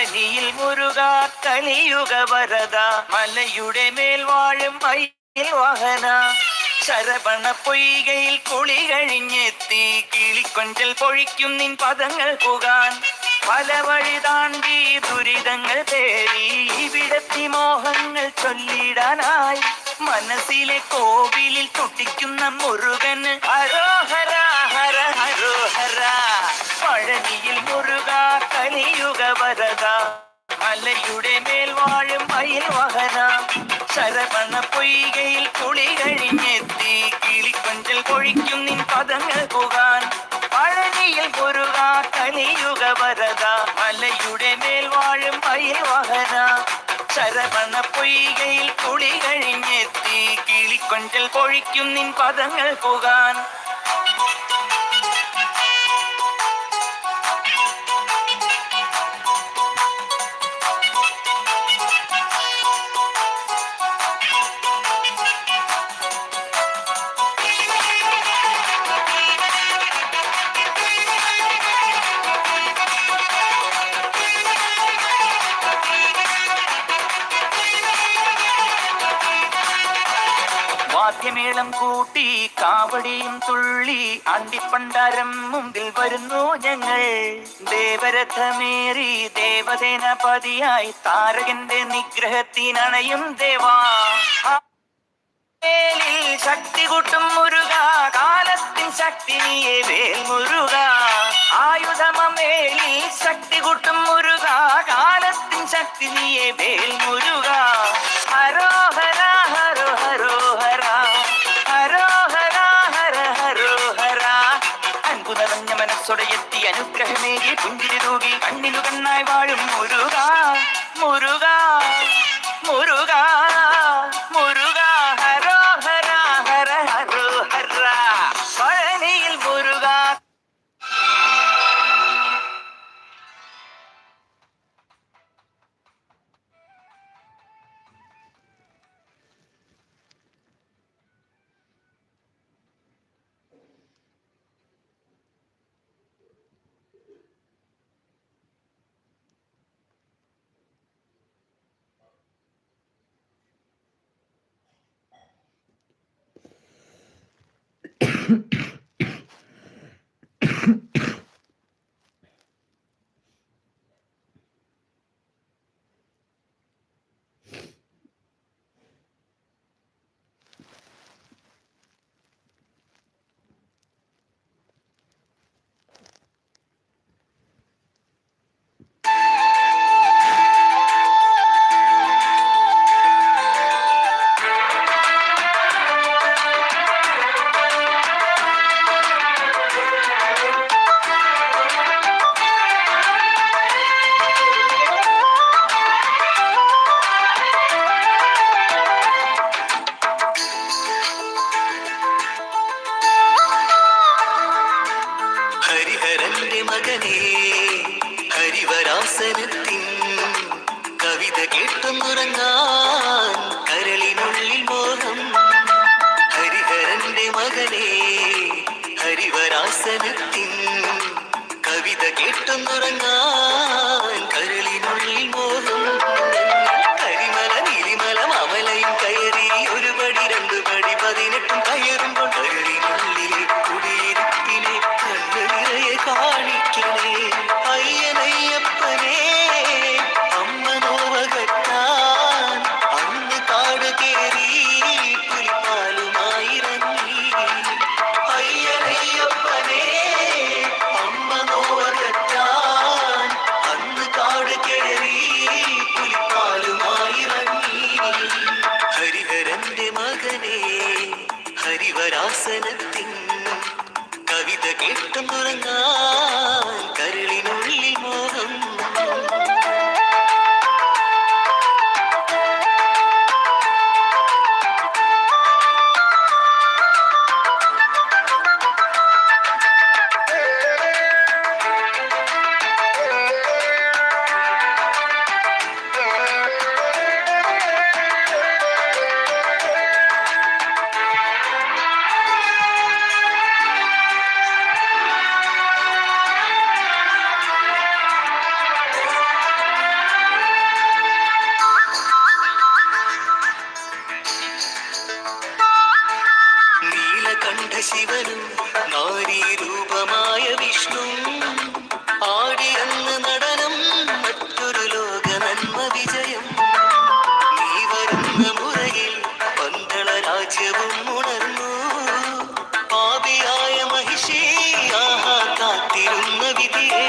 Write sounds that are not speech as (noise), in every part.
പഴനിയിൽ മുരുക കലിയുക വരത. മലയുടെ മേൽ വാഴും മയിൽ വാഹന. ശരവണ പൊയ്കയിൽ കുളി കഴിഞ്ഞെത്തി. കിളിക്കൊഞ്ചൽ പൊഴിക്കും നിൻ പദങ്ങൾ പുകാൻ. പല വഴി താണ്ടി ദുരിതങ്ങൾ തേടി. ഇവിടത്തി മോഹങ്ങൾ ചൊല്ലിടാനായി. മനസ്സിലെ കോവിലിൽ തുടിക്കുന്ന മുരുകന് ഹരോഹര കലിയുഗ വരത മലയുടെ മേൽ വാഴും അയിൽ വഹന. ശരവണ പൊയ്കയിൽ കുളി കഴിഞ്ഞെത്തി. കിളിക്കൊഞ്ചൽ കൊഴിക്കും നിൻ പദങ്ങൾ പുകാൻ. പഴനിയിൽ പൊരുക കലിയുഗ വരത മലയുടെ മേൽ വാഴും അയിൽ വഹന. ശരവണ പൊയ്കയിൽ കുളി കഴിഞ്ഞെത്തി. കിളിക്കൊഞ്ചൽ കൊഴിക്കും നിൻ പദങ്ങൾ പുകാൻ. വാദ്യമേളം കൂട്ടി കാവടിയും തുള്ളി അണ്ടിപ്പണ്ടാരം മുമ്പിൽ വരുന്നു ഞങ്ങൾ. ദേവരഥമേറി ദേവസേനപതിയായി താരകന്റെ നിഗ്രഹത്തിനണയും ദേവാ. ശക്തി കൂട്ടും മുരുക കാലത്തിൻ ശക്തി മുരുക. ആയുധമേലി ശക്തി കൂട്ടും മുരുക കാലത്തിൻ ശക്തി നീയെ വേൽ മുരുക. എത്തി അനുഗ്രഹമേകി പുഞ്ചിരി തൂകി കണ്ണിനു കണ്ണായി വാഴും മുരുക മുരുക. Mm-hmm. (coughs) கவிதை கேட்டும் உறங்கா പാപിയായ മഹിഷേ ആഹാ കാത്തിരുന്ന വിധിയേ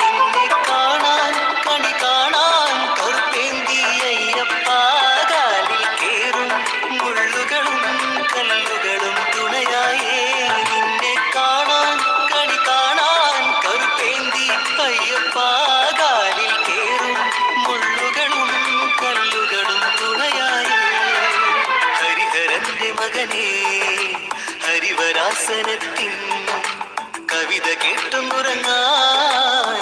നിന്നെ കാണാൻ കണി കാണാൻ കറുത്തേന്തി അയ്യപ്പാകാലിൽ കേറും മുള്ളുകളും കല്ലുകളും തുണയായേ നിന്നെ കാണാൻ കണി കാണാൻ കറുത്തേന്തി അയ്യപ്പാകാലിൽ കേറും മുള്ളുകളും കല്ലുകളും തുണയായേ. ഹരിഹരന്റെ മകനേ ശിവരാസനത്തിൻ കവിത കേട്ടുമുറങ്ങാൻ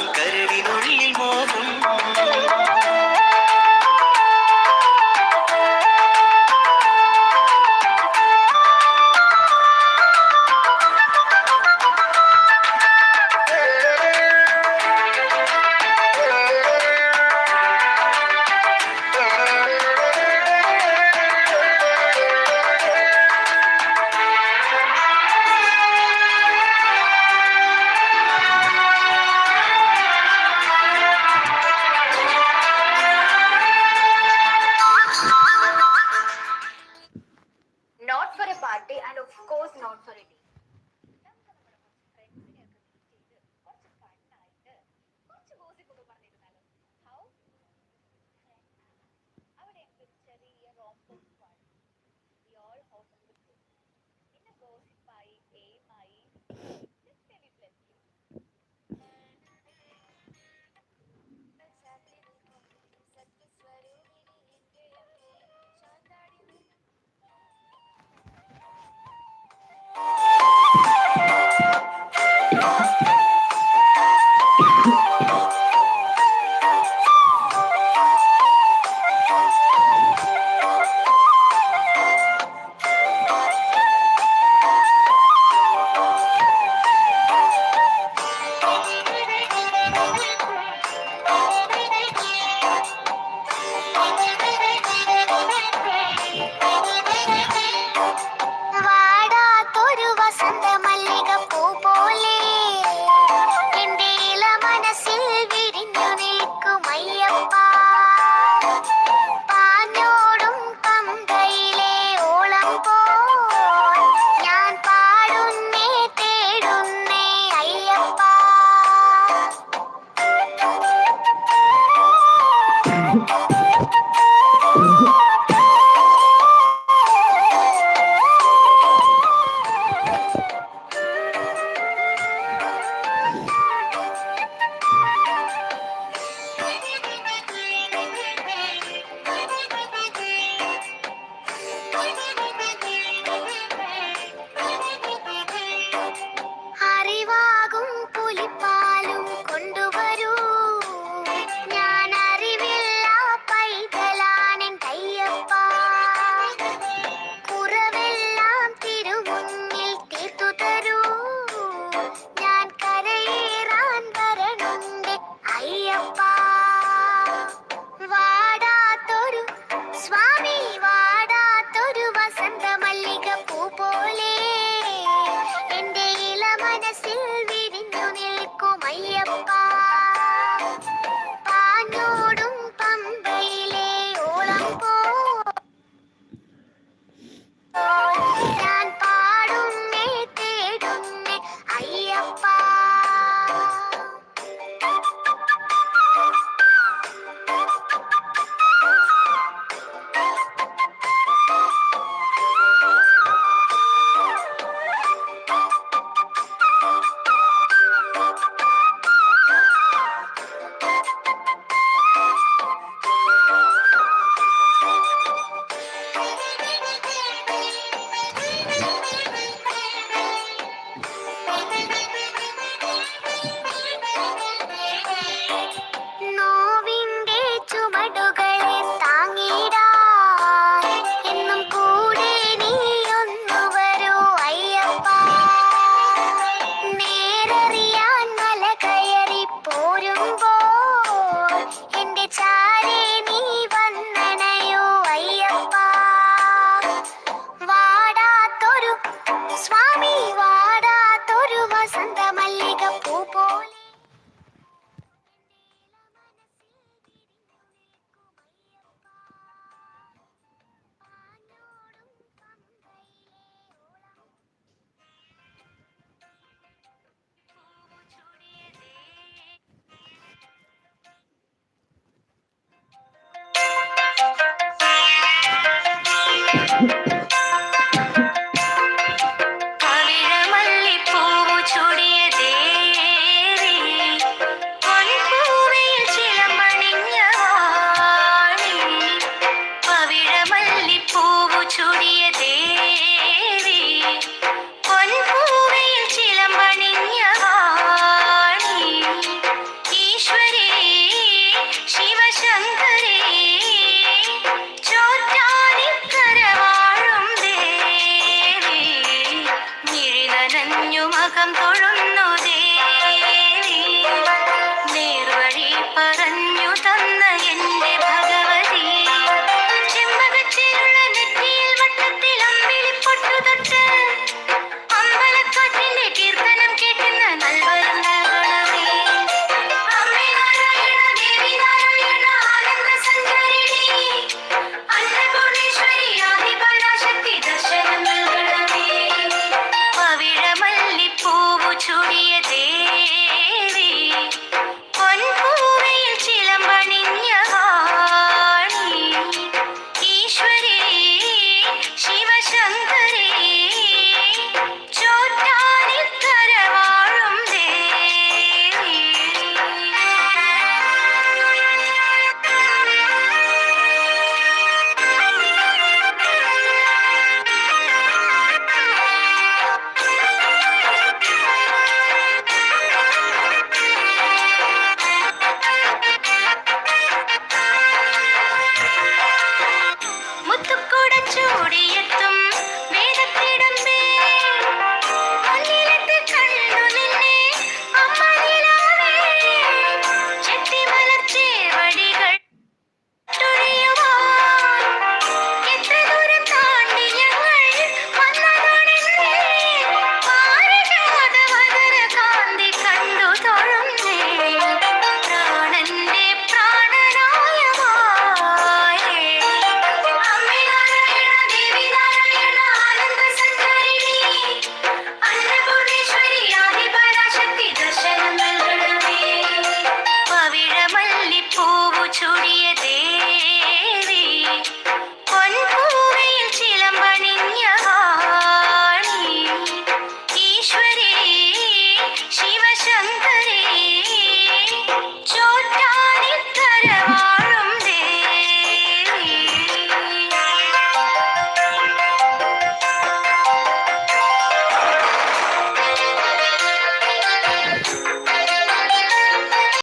Thank you.